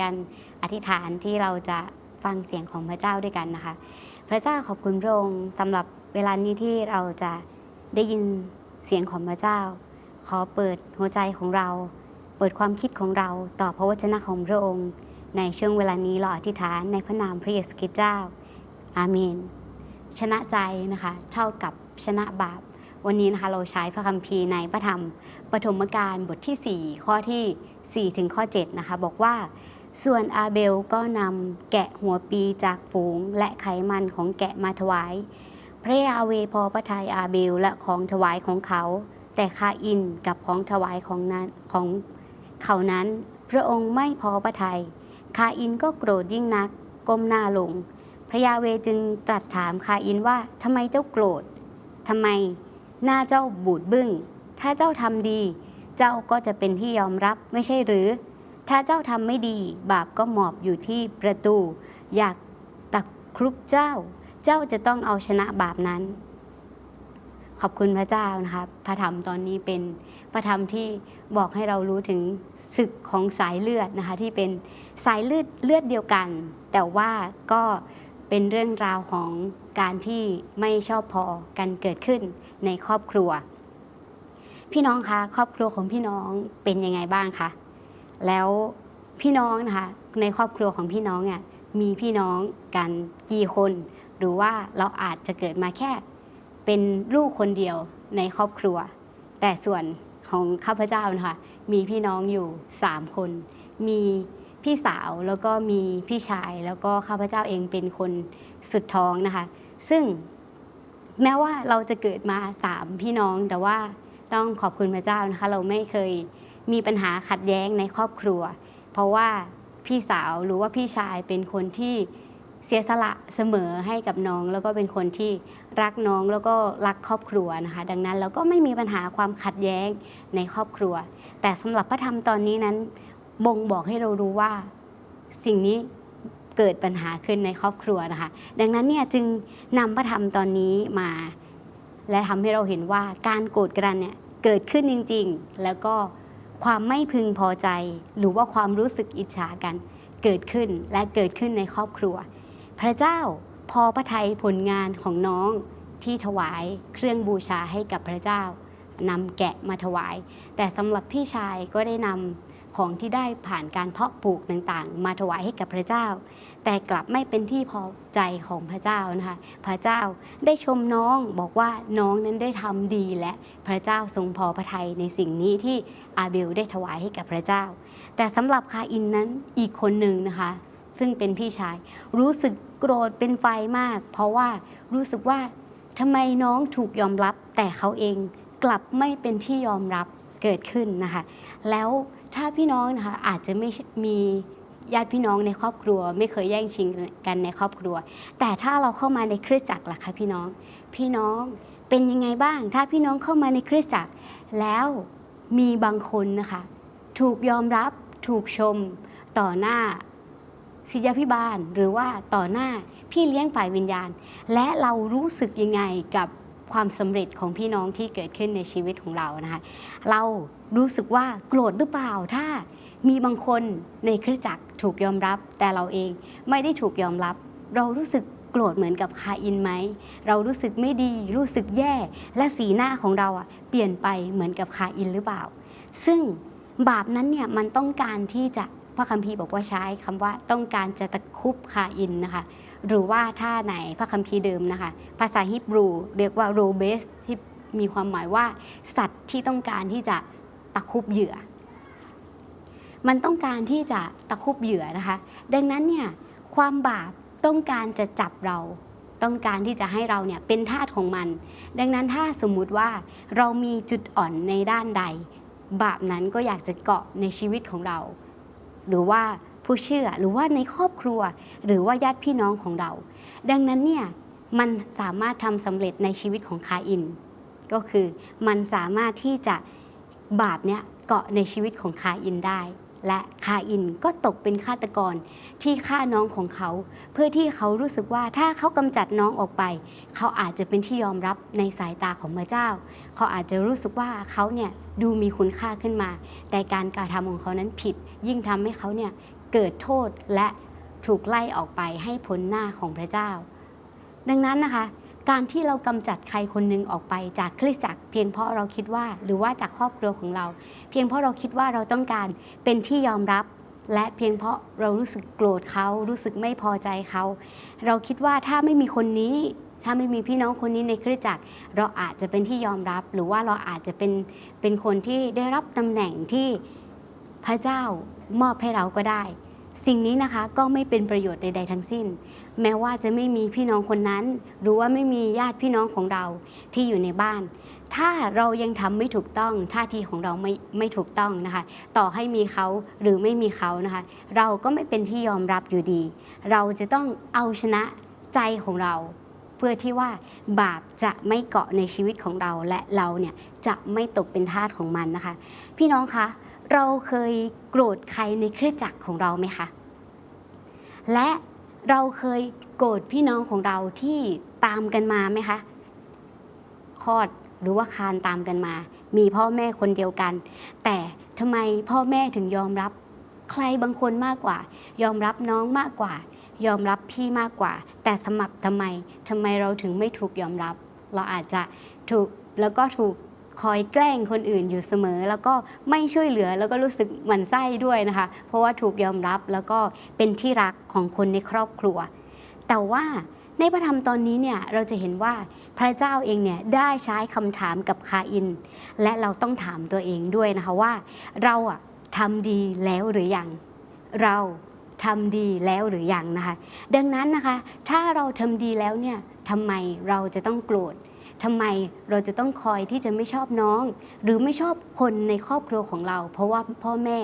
กันอธิษฐานที่เราจะฟังเสียงของพระเจ้าด้วยกันนะคะ พระเจ้าขอบคุณพระองค์สำหรับเวลานี้ที่เราจะได้ยินเสียงของพระเจ้า ขอเปิดหัวใจของเรา เปิดความคิดของเราต่อพระวจนะของพระองค์ ในช่วงเวลานี้เราอธิษฐานในพระนามพระเยซูคริสต์เจ้า อาเมน ชนะใจนะคะเท่ากับชนะบาป วันนี้นะคะเราใช้พระคัมภีร์ในพระธรรมปฐมกาลบทที่ 4 ข้อที่ 4 ถึงข้อ 7 นะคะ บอกว่า ส่วนอาเบลก็นำแกะหัวปีจากฝูงและไขมันของแกะมาถวาย พระยาเวพอพระทัยอาเบลและของถวายของเขา แต่คาอินกับของถวายของนั้นของเขานั้น พระองค์ไม่พอพระทัยคาอินก็โกรธยิ่งนักก้มหน้าลง พระยาเวจึงตรัสถามคาอินว่าทำไมเจ้าโกรธทำไมหน้าเจ้าบูดบึ้ง ถ้าเจ้าทำดี เจ้าก็จะเป็นที่ยอมรับไม่ใช่หรือ ถ้าเจ้าทำไม่ดี บาปก็หมอบอยู่ที่ประตู อยากตักครุบเจ้า เจ้าจะต้องเอาชนะบาปนั้น ขอบคุณพระเจ้านะคะพระธรรมตอนนี้เป็นพระธรรมที่บอกให้เรารู้ถึงศึกของสายเลือดนะคะที่เป็นสายเลือดเลือดเดียวกัน แต่ว่าก็เป็นเรื่องราวของการที่ไม่ชอบพอกันเกิดขึ้นในครอบครัว พี่น้องคะครอบครัวของพี่น้องเป็นยังไงบ้างคะ แล้วพี่น้องนะคะในครอบครัวของพี่น้องเนี่ยมีพี่น้องกันกี่คน หรือว่าเราอาจจะเกิดมาแค่ เป็นลูกคนเดียวในครอบครัว แต่ส่วนของข้าพเจ้านะคะมีพี่น้องอยู่3คน มีพี่สาวแล้วก็มีพี่ชายแล้วก็ข้าพเจ้าเองเป็นคนสุดท้องนะคะ ซึ่งแม้ว่าเราจะเกิดมาสามพี่น้องแต่ว่าต้องขอบคุณพระเจ้านะคะ เราไม่เคย มีปัญหาขัดแย้งในครอบครัว เพราะว่าพี่สาวหรือว่าพี่ชายเป็นคนที่เสียสละเสมอให้กับน้อง แล้วก็เป็นคนที่รักน้องแล้วก็รักครอบครัวนะคะ ดังนั้นเราก็ไม่มีปัญหาความขัดแย้งในครอบครัว แต่สำหรับพระธรรมตอนนี้นั้นบ่งบอกให้เรารู้ว่าสิ่งนี้เกิดปัญหาขึ้นในครอบครัวนะคะ ดังนั้นเนี่ยจึงนำพระธรรมตอนนี้มา และทำให้เราเห็นว่าการโกรธกันเนี่ยเกิดขึ้นจริง ๆ แล้วก็ ความไม่พึงพอใจ หรือว่าความรู้สึกอิจฉากัน เกิดขึ้นและเกิดขึ้นในครอบครัว พระเจ้าพอพระทัยผลงานของน้องที่ถวายเครื่องบูชาให้กับพระเจ้านำแกะมาถวาย แต่สำหรับพี่ชายก็ได้นำ ของที่ได้ผ่านการเพาะปลูกต่างๆ มาถวายให้กับพระเจ้า แต่กลับไม่เป็นที่พอใจของพระเจ้านะคะ พระเจ้าได้ชมน้องบอกว่าน้องนั้นได้ทำดีและพระเจ้าทรงพอพระทัยในสิ่งนี้ที่อาเบลได้ถวายให้กับพระเจ้า แต่สำหรับคาอินนั้นอีกคนหนึ่งนะคะ ซึ่งเป็นพี่ชาย รู้สึกโกรธเป็นไฟมาก เพราะว่ารู้สึกว่าทำไมน้องถูกยอมรับแต่เขาเองกลับไม่เป็นที่ยอมรับเกิดขึ้นนะคะ แล้ว ถ้าพี่น้องนะคะอาจจะไม่มีญาติพี่น้องในครอบครัว ไม่เคยแย่งชิงกันในครอบครัว แต่ถ้าเราเข้ามาในคริสตจักรล่ะคะพี่น้อง พี่น้องเป็นยังไงบ้าง ถ้าพี่น้องเข้ามาในคริสตจักร แล้วมีบางคนนะคะ ถูกยอมรับถูกชมต่อหน้าศิษยาพิบาล หรือว่าต่อหน้าพี่เลี้ยงฝ่ายวิญญาณ และเรารู้สึกยังไงกับ ความสำเร็จของพี่น้องที่เกิดขึ้นในชีวิตของเรานะคะเรารู้สึกว่าโกรธหรือเปล่าถ้ามีบางคนในคริสตจักรถูกยอมรับ แต่เราเองไม่ได้ถูกยอมรับ เรารู้สึกโกรธเหมือนกับคาอินไหมเรารู้สึกไม่ดีรู้สึกแย่ และสีหน้าของเราอะเปลี่ยนไปเหมือนกับคาอินหรือเปล่า ซึ่งบาปนั้นเนี่ยมันต้องการที่จะพระคัมภีร์บอกว่าใช้คำว่าต้องการจะตะคุบคาอินนะคะ หรือว่าถ้าไหนพระคัมภีร์เดิมนะคะ ภาษาฮิบรู เรียกว่าโรเบสที่มีความหมายว่า สัตว์ที่ต้องการที่จะตะคุบเหยื่อ มันต้องการที่จะตะคุบเหยื่อนะคะ ดังนั้นเนี่ยความบาปต้องการจะจับเราต้องการที่จะให้เราเนี่ยเป็นทาสของมัน ดังนั้นถ้าสมมุติว่าเรามีจุดอ่อนในด้านใด บาปนั้นก็อยากจะเกาะในชีวิตของเรา หรือว่า ผู้เชื่อหรือว่าในครอบครัว หรือว่าญาติพี่น้องของเรา ดังนั้นเนี่ยมันสามารถทำสำเร็จในชีวิตของคาอิน ก็คือมันสามารถที่จะบาปเนี่ยเกาะในชีวิตของคาอินได้ และคาอินก็ตกเป็นฆาตกรที่ฆ่าน้องของเขา เพื่อที่เขารู้สึกว่าถ้าเขากำจัดน้องออกไป เขาอาจจะเป็นที่ยอมรับในสายตาของพระเจ้า เขาอาจจะรู้สึกว่าเขาเนี่ยดูมีคุณค่าขึ้นมา แต่การกระทำของเขานั้นผิด ยิ่งทำให้เขาเนี่ย เกิดโทษและถูกไล่ออกไปให้พ้นหน้าของพระเจ้า ดังนั้นนะคะ การที่เรากำจัดใครคนหนึ่งออกไปจากคริสตจักร เพียงเพราะเราคิดว่าหรือว่าจากครอบครัวของเรา เพียงเพราะเราคิดว่าเราต้องการเป็นที่ยอมรับ และเพียงเพราะเรารู้สึกโกรธเขารู้สึกไม่พอใจเขา เราคิดว่าถ้าไม่มีคนนี้ถ้าไม่มีพี่น้องคนนี้ในคริสตจักร เราอาจจะเป็นที่ยอมรับ หรือว่าเราอาจจะเป็นเป็นคนที่ได้รับตำแหน่งที่ พระเจ้ามอบให้เราก็ได้ สิ่งนี้นะคะก็ไม่เป็นประโยชน์ใดๆทั้งสิ้น แม้ว่าจะไม่มีพี่น้องคนนั้น หรือว่าไม่มีญาติพี่น้องของเราที่อยู่ในบ้าน ถ้าเรายังทำไม่ถูกต้องท่าทีของเราไม่ไม่ถูกต้องนะคะ ต่อให้มีเขาหรือไม่มีเขานะคะ เราก็ไม่เป็นที่ยอมรับอยู่ดี เราจะต้องเอาชนะใจของเราเพื่อที่ว่าบาปจะไม่เกาะในชีวิตของเราและเราเนี่ยจะไม่ตกเป็นทาสของมันนะคะ พี่น้องคะ เราเคยโกรธใครในคริสจักรของเราไหมคะ และเราเคยโกรธพี่น้องของเราที่ตามกันมาไหมคะคลอดหรือว่าคานตามกันมา มีพ่อแม่คนเดียวกัน แต่ทำไมพ่อแม่ถึงยอมรับ ใครบางคนมากกว่า ยอมรับน้องมากกว่า ยอมรับพี่มากกว่า แต่สมับทำไมทำไมเราถึงไม่ถูกยอมรับ เราอาจจะถูกแล้วก็ถูก คอยแกล้งคนอื่นอยู่เสมอ แล้วก็ไม่ช่วยเหลือแล้วก็รู้สึกหมั่นไส้ด้วยนะคะ เพราะว่าถูกยอมรับแล้วก็เป็นที่รักของคนในครอบครัว แต่ว่าในพระธรรมตอนนี้เนี่ยเราจะเห็นว่าพระเจ้าเองเนี่ยได้ใช้คำถามกับคาอิน และเราต้องถามตัวเองด้วยนะคะว่า เราอะทำดีแล้วหรือยัง เราทำดีแล้วหรือยังนะคะ ดังนั้นนะคะ ถ้าเราทำดีแล้วเนี่ยทำไมเราจะต้องโกรธ ทำไมเราจะต้องคอยที่จะไม่ชอบน้อง หรือไม่ชอบคนในครอบครัวของเรา เพราะว่าพ่อแม่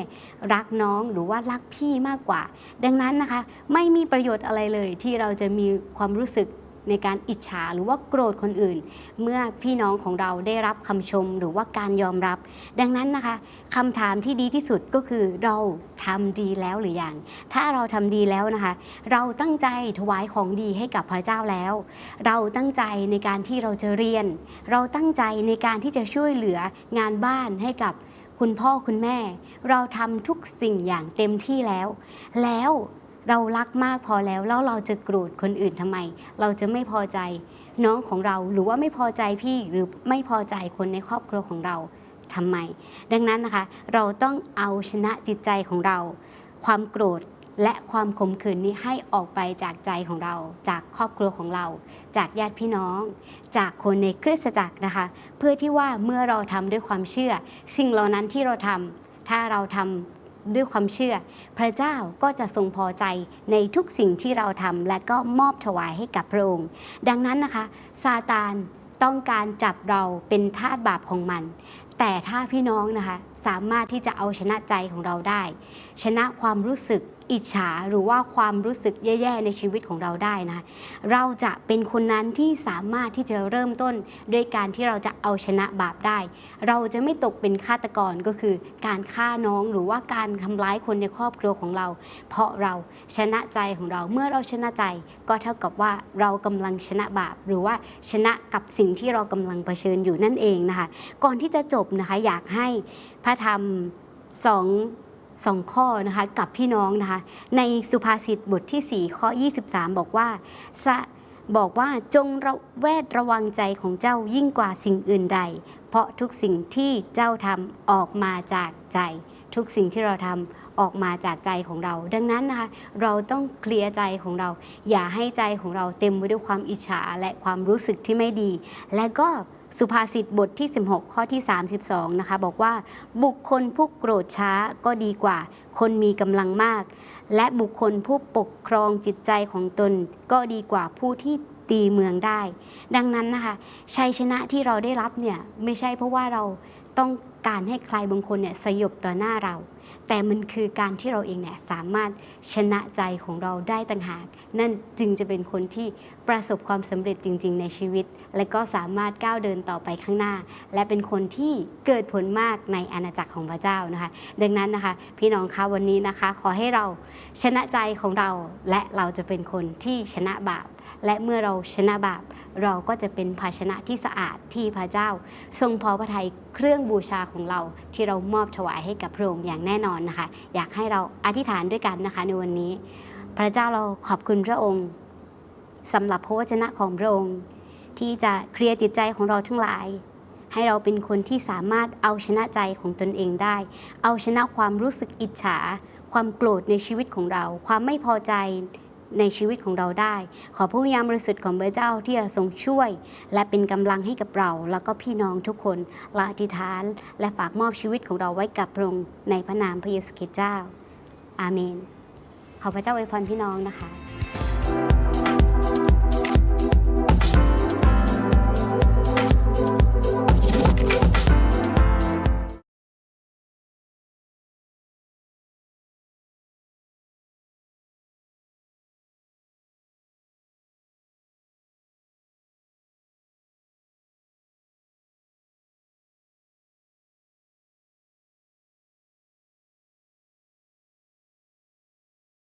รักน้องหรือว่ารักพี่มากกว่า ดังนั้นนะคะ ไม่มีประโยชน์อะไรเลยที่เราจะมีความรู้สึก ในการอิจฉาหรือว่าโกรธคนอื่น เมื่อพี่น้องของเราได้รับคำชมหรือว่าการยอมรับ ดังนั้นนะคะคำถามที่ดีที่สุดก็คือเราทำดีแล้วหรือยัง ถ้าเราทำดีแล้วนะคะ เราตั้งใจถวายของดีให้กับพระเจ้าแล้ว เราตั้งใจในการที่เราจะเรียน เราตั้งใจในการที่จะช่วยเหลืองานบ้านให้กับคุณพ่อคุณแม่ เราทำทุกสิ่งอย่างเต็มที่แล้ว แล้ว เรารักมากพอแล้วแล้วเราจะโกรธคนอื่นทำไม เราจะไม่พอใจน้องของเราหรือว่าไม่พอใจพี่หรือไม่พอใจคนในครอบครัวของเราทำไม ดังนั้นนะคะเราต้องเอาชนะจิตใจของเรา ความโกรธและความขมขื่นนี้ให้ออกไปจากใจของเรา จากครอบครัวของเรา จากญาติพี่น้อง จากคนในคริสตจักรนะคะ เพื่อที่ว่าเมื่อเราทำด้วยความเชื่อ สิ่งเหล่านั้นที่เราทำถ้าเราทำ ด้วยความเชื่อ พระเจ้าก็จะทรงพอใจในทุกสิ่งที่เราทำและก็มอบถวายให้กับพระองค์ ดังนั้นนะคะซาตานต้องการจับเราเป็นทาสบาปของมัน แต่ถ้าพี่น้องนะคะสามารถที่จะเอาชนะใจของเราได้ชนะความรู้สึกอิจฉาหรือว่าความรู้สึกแย่ ๆ ในชีวิตของเราได้นะคะเราจะเป็นคนนั้นที่สามารถที่จะเริ่มต้นด้วยการที่เราจะเอาชนะบาปได้ เราจะไม่ตกเป็นฆาตกรก็คือ การฆ่าน้องหรือว่าการทำร้ายคนในครอบครัวของเรา เพราะเราชนะใจของเราเมื่อเราชนะใจ ก็เท่ากับว่าเรากำลังชนะบาป หรือว่าชนะกับสิ่งที่เรากำลังเผชิญอยู่นั่นเองนะคะ ก่อนที่จะจบนะคะอยากให้พระธรรมสอง สองข้อนะคะกับพี่น้องนะคะ ในสุภาษิตบทที่ 4 ข้อ 23 บอกว่าสบอกว่าจงระแวดระวังใจของเจ้ายิ่งกว่าสิ่งอื่นใด เพราะทุกสิ่งที่เจ้าทำออกมาจากใจ ทุกสิ่งที่เราทำออกมาจากใจของเรา ดังนั้นนะคะเราต้องเคลียร์ใจของเรา อย่าให้ใจของเราเต็มไปด้วยความอิจฉาและความรู้สึกที่ไม่ดี และก็ สุภาษิตบทที่ 16 ข้อที่ 32 นะคะ บอกว่าบุคคลผู้โกรธช้าก็ดีกว่า คนมีกำลังมาก และบุคคลผู้ปกครองจิตใจของตน ก็ดีกว่าผู้ที่ตีเมืองได้ ดังนั้นนะคะชัยชนะที่เราได้รับเนี่ยไม่ใช่เพราะว่าเราต้องการให้ใครบางคนเนี่ยสยบต่อหน้าเรา แต่มันคือการที่เราเองเนี่ยสามารถชนะใจของเราได้ต่างหาก นั่นจึงจะเป็นคนที่ประสบความสำเร็จจริง ๆ ในชีวิต และก็สามารถก้าวเดินต่อไปข้างหน้า และเป็นคนที่เกิดผลมากในอาณาจักรของพระเจ้านะคะ ดังนั้นนะคะ พี่น้องคะวันนี้นะคะ ขอให้เราชนะใจของเราและเราจะเป็นคนที่ชนะบาป และเมื่อเราชนะบาป เราก็จะเป็นภาชนะที่สะอาดที่พระเจ้า ทรงพอพระทัยเครื่องบูชาของเราที่เรามอบถวายให้กับพระองค์อย่างแน่นอนนะคะ อยากให้เราอธิษฐานด้วยกันนะคะ ในวันนี้ พระเจ้าเราขอบคุณพระองค์สำหรับพระวจนะของพระองค์ ที่จะเคลียร์จิตใจของเราทั้งหลาย ให้เราเป็นคนที่สามารถเอาชนะใจของตนเองได้ เอาชนะความรู้สึกอิจฉา ความโกรธในชีวิตของเรา ความไม่พอใจ ในชีวิตของเราได้ ขอพระวิญญาณบริสุทธิ์ของพระเจ้าที่จะทรงช่วย และเป็นกำลังให้กับเรา แล้วก็พี่น้องทุกคนละอธิษฐาน และฝากมอบชีวิตของเราไว้กับพระองค์ในพระนามพระเยซูคริสต์เจ้า อาเมน ขอพระเจ้าอวยพรพี่น้องนะคะ